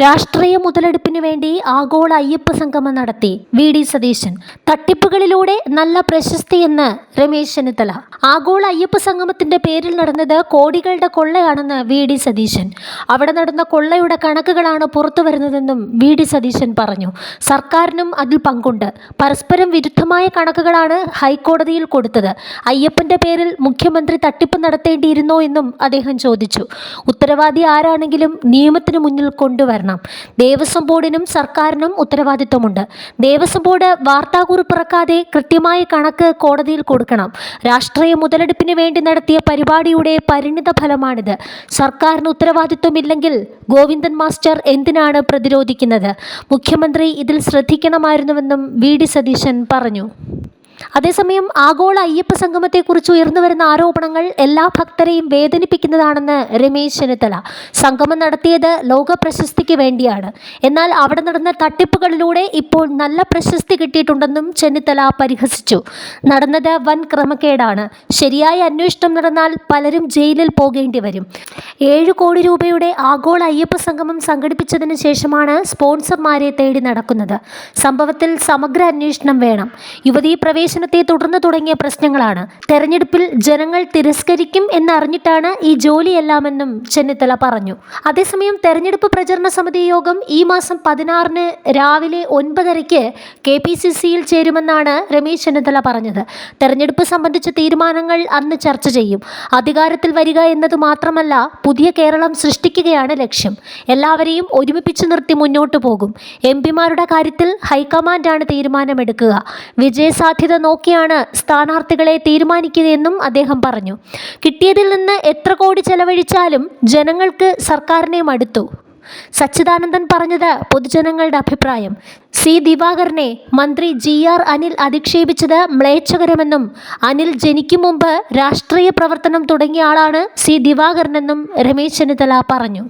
രാഷ്ട്രീയ മുതലെടുപ്പിന് വേണ്ടി ആഗോള അയ്യപ്പ സംഗമം നടത്തി വി ഡി സതീശൻ. തട്ടിപ്പുകളിലൂടെ നല്ല പ്രശസ്തി എന്ന് രമേശ് ചെന്നിത്തല. ആഗോള അയ്യപ്പ സംഗമത്തിന്റെ പേരിൽ നടന്നത് കോടികളുടെ കൊള്ളയാണെന്ന് വി ഡി സതീശൻ. അവിടെ നടന്ന കൊള്ളയുടെ കണക്കുകളാണ് പുറത്തു വരുന്നതെന്നും വി ഡി സതീശൻ പറഞ്ഞു. സർക്കാരിനും അതിൽ പങ്കുണ്ട്. പരസ്പരം വിരുദ്ധമായ കണക്കുകളാണ് ഹൈക്കോടതിയിൽ കൊടുത്തത്. അയ്യപ്പന്റെ പേരിൽ മുഖ്യമന്ത്രി തട്ടിപ്പ് നടത്തേണ്ടിയിരുന്നോ എന്നും അദ്ദേഹം ചോദിച്ചു. ഉത്തരവാദി ആരാണെങ്കിലും നിയമത്തിന് മുന്നിൽ കൊണ്ടുവരണം. ദേവസ്വം ബോർഡിനും സർക്കാരിനും ഉത്തരവാദിത്വമുണ്ട്. ദേവസ്വം ബോർഡ് വാർത്താകുറിപ്പിറക്കാതെ കൃത്യമായ കണക്ക് കോടതിയിൽ കൊടുക്കണം. രാഷ്ട്രീയ മുതലെടുപ്പിന് വേണ്ടി നടത്തിയ പരിപാടിയുടെ പരിണിത ഫലമാണിത്. സർക്കാരിന് ഉത്തരവാദിത്വമില്ലെങ്കിൽ ഗോവിന്ദൻ മാസ്റ്റർ എന്തിനാണ് പ്രതിരോധിക്കുന്നത്? മുഖ്യമന്ത്രി ഇതിൽ ശ്രദ്ധിക്കണമായിരുന്നുവെന്നും വി ഡി സതീശൻ പറഞ്ഞു. അതേസമയം ആഗോള അയ്യപ്പ സംഗമത്തെക്കുറിച്ച് ഉയർന്നു വരുന്ന ആരോപണങ്ങൾ എല്ലാ ഭക്തരെയും വേദനിപ്പിക്കുന്നതാണെന്ന് രമേശ് ചെന്നിത്തല. സംഗമം നടത്തിയത് ലോക പ്രശസ്തിക്ക് വേണ്ടിയാണ്. എന്നാൽ അവിടെ നടന്ന തട്ടിപ്പുകളിലൂടെ ഇപ്പോൾ നല്ല പ്രശസ്തി കിട്ടിയിട്ടുണ്ടെന്നും ചെന്നിത്തല പരിഹസിച്ചു. നടന്നത് വൻ ക്രമക്കേടാണ്. ശരിയായ അന്വേഷണം നടന്നാൽ പലരും ജയിലിൽ പോകേണ്ടി വരും. ഏഴ് കോടി രൂപയുടെ ആഗോള അയ്യപ്പ സംഗമം സംഘടിപ്പിച്ചതിന് ശേഷമാണ് സ്പോൺസർമാരെ തേടി നടക്കുന്നത്. സംഭവത്തിൽ സമഗ്ര അന്വേഷണം വേണം. യുവതീ പ്രവേശനത്തെ തുടർന്ന് തുടങ്ങിയ പ്രശ്നങ്ങളാണ്. തെരഞ്ഞെടുപ്പിൽ ജനങ്ങൾ തിരസ്കരിക്കും എന്നറിഞ്ഞിട്ടാണ് ഈ ജോലിയെല്ലാമെന്നും ചെന്നിത്തല പറഞ്ഞു. അതേസമയം തെരഞ്ഞെടുപ്പ് പ്രചരണ സമിതി യോഗം ഈ മാസം പതിനാറിന് രാവിലെ ഒൻപതരയ്ക്ക് കെ പി സി സിയിൽ ചേരുമെന്നാണ് രമേശ് ചെന്നിത്തല പറഞ്ഞത്. തെരഞ്ഞെടുപ്പ് സംബന്ധിച്ച തീരുമാനങ്ങൾ അന്ന് ചർച്ച ചെയ്യും. അധികാരത്തിൽ വരിക എന്നത് മാത്രമല്ല പുതിയ കേരളം സൃഷ്ടിക്കുകയാണ് ലക്ഷ്യം. എല്ലാവരെയും ഒരുമിപ്പിച്ച് നിർത്തി മുന്നോട്ട് പോകും. എം പിമാരുടെ കാര്യത്തിൽ ഹൈക്കമാൻഡാണ് തീരുമാനമെടുക്കുക. വിജയസാധ്യത നോക്കിയാണ് സ്ഥാനാർത്ഥികളെ തീരുമാനിക്കുകയെന്നും അദ്ദേഹം പറഞ്ഞു. കിട്ടിയതിൽ നിന്ന് എത്ര കോടി ചെലവഴിച്ചാലും ജനങ്ങൾക്ക് സർക്കാരിനെ മടുത്തു. സച്ചിദാനന്ദൻ പറഞ്ഞത് പൊതുജനങ്ങളുടെ അഭിപ്രായം. സി ദിവാകരനെ മന്ത്രി ജി ആർ അനിൽ അധിക്ഷേപിച്ചത് മ്ലേച്ഛകരമെന്നും അനിൽ ജനിക്കും മുമ്പ് രാഷ്ട്രീയ പ്രവർത്തനം തുടങ്ങിയ ആളാണ് സി ദിവാകരനെന്നും രമേശ് ചെന്നിത്തല പറഞ്ഞു.